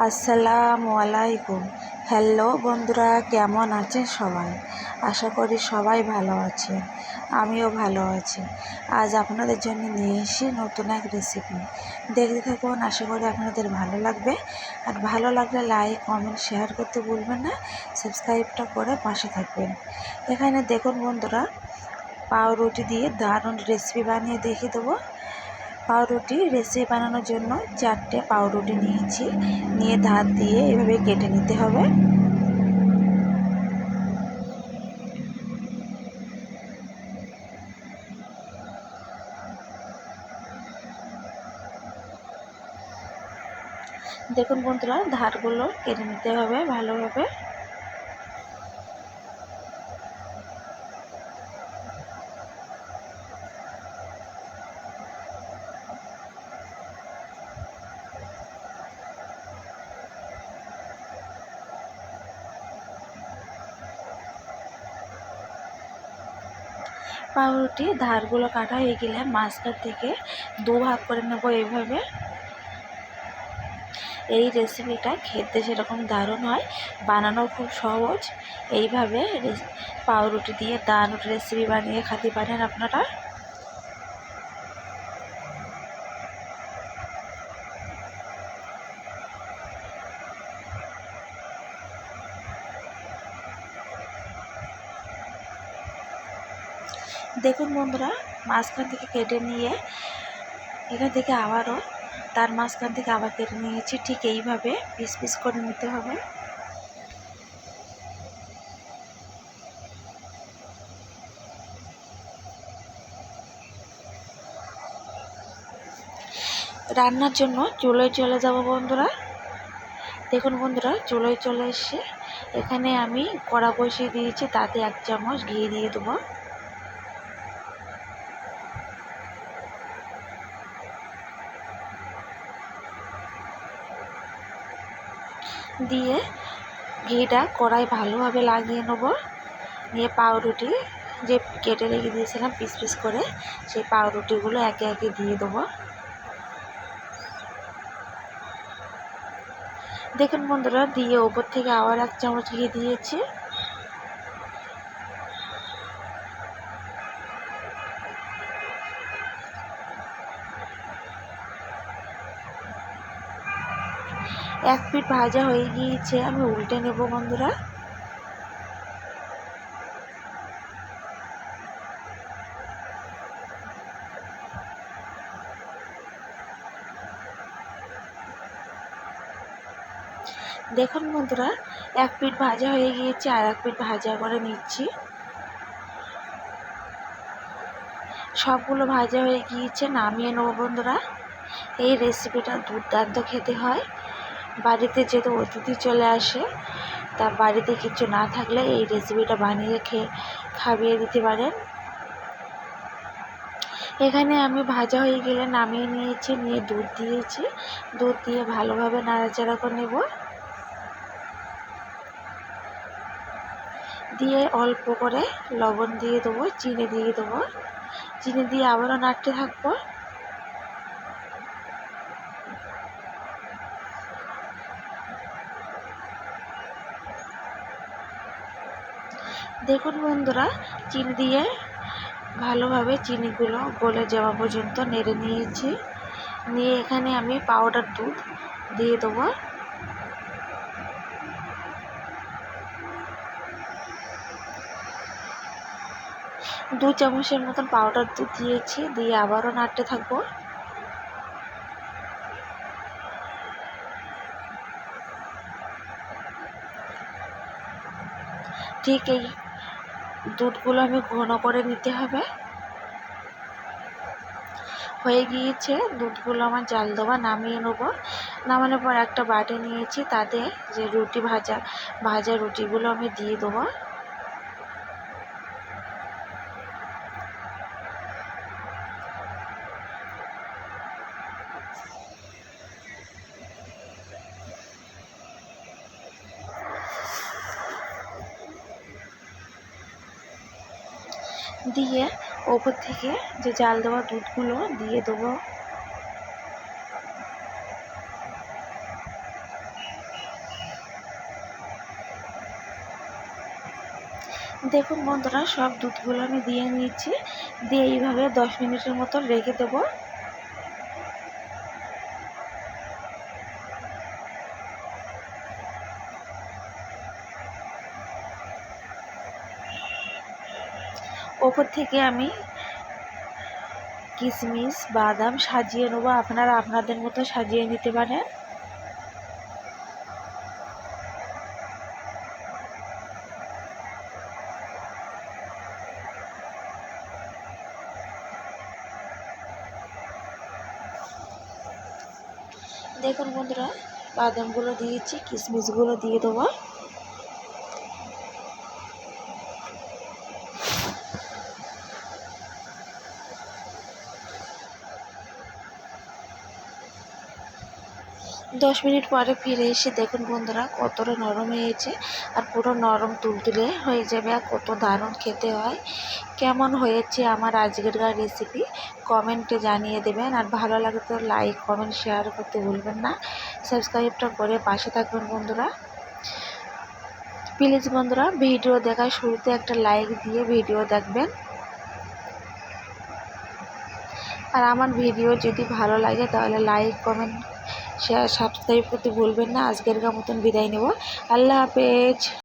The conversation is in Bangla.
আসসালামু আলাইকুম। হ্যালো বন্ধুরা, কেমন আছেন সবাই? আশা করি সবাই ভালো আছে আমিও ভালো আছি। আজ আপনাদের জন্য নিয়ে এসেছি নতুন এক রেসিপি দেখতে থাকুন, আশা করি আপনাদের ভালো লাগবে। আর ভালো লাগলে লাইক কমেন্ট শেয়ার করতে ভুলবেন না। সাবস্ক্রাইবটা করে পাশে থাকবেন। এখানে দেখুন বন্ধুরা, পাউরুটি দিয়ে দারুণ রেসিপি বানিয়ে দেখিয়ে দেবো। পাউরুটি, রেসিপি বানানোর জন্য চারটে পাউরুটি নিয়েছি। নিয়ে ধার দিয়ে এভাবে কেটে নিতে হবে। দেখুন বন্ধুরা, ধারগুলো কেটে নিতে হবে ভালোভাবে। পাউরুটি, ধারগুলো কাটা হয়ে গেলে মাঝখান থেকে দু ভাগ করে নেব এইভাবে। এই রেসিপিটা খেতে সেরকম দারুণ হয়, বানানো খুব সহজ। এইভাবে পাউরুটি দিয়ে দারুণ রেসিপি বানিয়ে খেতে পারেন আপনারা। দেখুন বন্ধুরা, মাঝখান থেকে কেটে নিয়ে এখান থেকে আবারও তার মাঝখান থেকে আবার কেটে নিয়েছি। ঠিক এইভাবে পিস পিস করে নিতে হবে। রান্নার জন্য চুলোয় চলে যাব বন্ধুরা। দেখুন বন্ধুরা, চুলোয় চলে এসে এখানে আমি কড়া বসিয়ে দিয়েছি, তাতে এক চামচ ঘি দিয়ে দেবো। দিয়ে ঘিটা কড়াই ভালোভাবে লাগিয়ে নেব। নিয়ে পাউরুটি যে কেটে রেখে দিয়েছিলাম পিস পিস করে, সেই পাউরুটিগুলো একে একে দিয়ে দেবো। দেখুন বন্ধুরা, দিয়ে ওপর থেকে আবার এক চামচ ঘি দিয়েছি। এক পিঠ ভাজা হয়ে গিয়েছে, আমি উল্টে নেব বন্ধুরা। দেখুন বন্ধুরা, এক পিঠ ভাজা হয়ে গিয়েছে, আর এক পিঠ ভাজা করে নিচ্ছি। সবগুলো ভাজা হয়ে গিয়েছে, নামিয়ে নেব বন্ধুরা। এই রেসিপিটা দুর্দান্ত খেতে হয়। বাড়িতে যেহেতু অতিথি চলে আসে, তা বাড়িতে কিছু না থাকলে এই রেসিপিটা বানিয়ে খেয়ে খাইয়ে দিতে পারেন। এখানে আমি ভাজা হয়ে গেলে নামিয়ে নিয়েছি, নিয়ে দুধ দিয়েছি। দুধ দিয়ে ভালোভাবে নাড়াচাড়া করে নেব। দিয়ে অল্প করে লবণ দিয়ে দেবো, চিনি দিয়ে দেবো। চিনি দিয়ে আবারও নাড়তে থাকব। দেখুন বন্ধুরা, চিনি দিয়ে ভালোভাবে চিনিগুলো গলে যাওয়া পর্যন্ত নেড়ে নিয়েছি। নিয়ে এখানে আমি পাউডার দুধ দিয়ে দেবো। দু চামচের মতন পাউডার দুধ দিয়েছি, দিয়ে আবারও নাড়তে থাকব। ঠিক এই দুধগুলো আমি ঘন করে নিতে হবে। হয়ে গিয়েছে, দুধগুলো আমার জাল দেওয়া, নামিয়ে নেব। নামানোর পর একটা বাটি নিয়েছি, তাতে যে রুটি ভাজা ভাজা রুটিগুলো আমি দিয়ে দেবো। দিয়ে ওপর থেকে যে জাল দেওয়া দুধগুলো দিয়ে দেবো। দেখুন বন্ধুরা, সব দুধগুলো আমি দিয়ে নিয়েছি। দিয়ে এইভাবে দশ মিনিটের মতো রেখে দেবো। ওপর থেকে আমি কিশমিশ বাদাম সাজিয়ে নেব। আপনারা আপনাদের মতো সাজিয়ে নিতে পারেন। দেখুন বন্ধুরা, বাদামগুলো দিয়েছি কিশমিশগুলো দিয়ে দেবো। দশ মিনিট পরে ফিরে এসে দেখুন বন্ধুরা কতটা নরম হয়েছে আর পুরো নরম তুলতুলে হয়ে যাবে আর কত দারুণ খেতে হয়। কেমন হয়েছে আমার আজকেরকার রেসিপি কমেন্টে জানিয়ে দেবেন আর ভালো লাগে তো লাইক কমেন্ট শেয়ার করতে ভুলবেন না। সাবস্ক্রাইবটা করে পাশে থাকবেন বন্ধুরা। প্লিজ বন্ধুরা ভিডিও দেখার শুরুতে একটা লাইক দিয়ে ভিডিও দেখবেন। আর আমার ভিডিও যদি ভালো লাগে তাহলে লাইক কমেন্ট সাবস্ক্রাইব করতে ভুলবেন না আজকের মতন বিদায় নেব। আল্লাহ হাফেজ।